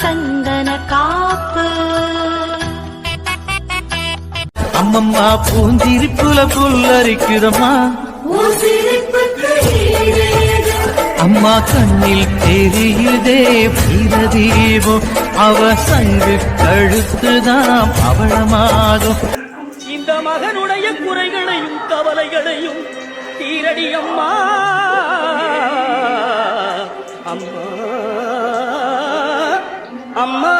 சந்தன காப்பு. அம்மம்மா பூஞ்சிரிப்புல புல்லரிக்குதம்மா. அம்மா கண்ணில் தெரியுதே பிரதீபம் அவ சங்கு கழுத்துதாம் அவளமாகும் இந்த மகனுடைய குறைகளையும் கவலைகளையும் தீரடி அம்மா. அம்மா. அம்மா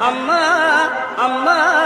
அம்மா அம்மா.